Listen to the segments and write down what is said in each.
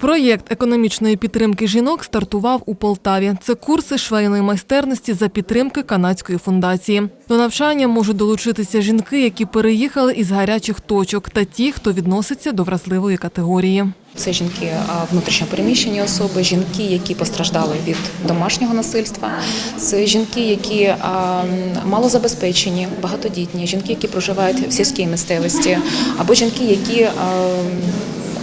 Проєкт економічної підтримки жінок стартував у Полтаві. Це курси швейної майстерності за підтримки канадської фундації. До навчання можуть долучитися жінки, які переїхали із гарячих точок, та ті, хто відноситься до вразливої категорії. Це жінки внутрішньопереміщені особи, жінки, які постраждали від домашнього насильства. Це жінки, які малозабезпечені, багатодітні, жінки, які проживають в сільській місцевості, або жінки, які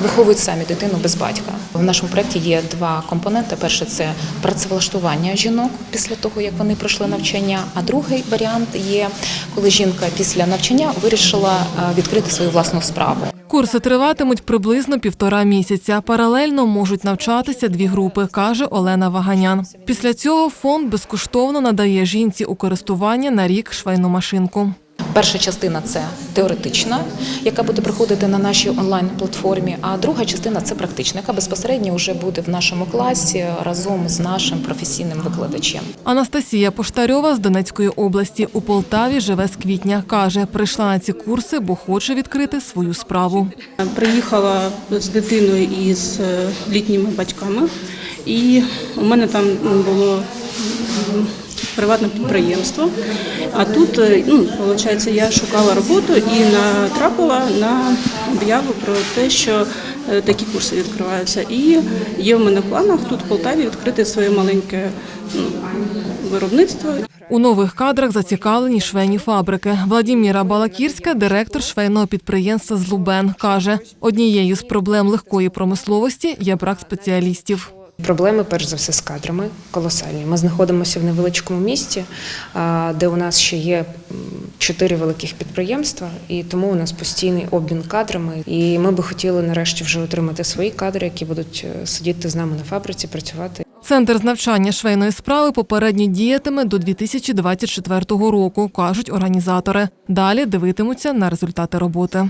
виховують самі дитину без батька. В нашому проєкті є два компоненти. Перший це працевлаштування жінок після того, як вони пройшли навчання. А другий варіант є, коли жінка після навчання вирішила відкрити свою власну справу. Курси триватимуть приблизно півтора місяця. Паралельно можуть навчатися дві групи, каже Олена Ваганян. Після цього фонд безкоштовно надає жінці у користування на рік швейну машинку. Перша частина це теоретична, яка буде проходити на нашій онлайн-платформі. А друга частина це практична, яка безпосередньо вже буде в нашому класі разом з нашим професійним викладачем. Анастасія Поштарьова з Донецької області у Полтаві живе з квітня. каже, прийшла на ці курси, бо хоче відкрити свою справу. Приїхала з дитиною і з е, літніми батьками, і у мене там було приватне підприємство. А тут, е, ну, виходить, я шукала роботу і натрапила на об'яву про те, що е, такі курси відкриваються. І є в мене в планах тут в Полтаві відкрити своє маленьке ну, виробництво. У нових кадрах зацікавлені швейні фабрики. Владіміра Балакірська, директор швейного підприємства «Злубен», каже, однією з проблем легкої промисловості є брак спеціалістів. Проблеми, перш за все, з кадрами колосальні. Ми знаходимося в невеличкому місті, де у нас ще є чотири великих підприємства, і тому у нас постійний обмін кадрами. І ми би хотіли нарешті вже отримати свої кадри, які будуть е, сидіти з нами на фабриці, працювати. Центр з навчання швейної справи попередньо діятиме до 2024 року, кажуть організатори. Далі дивитимуться на результати роботи.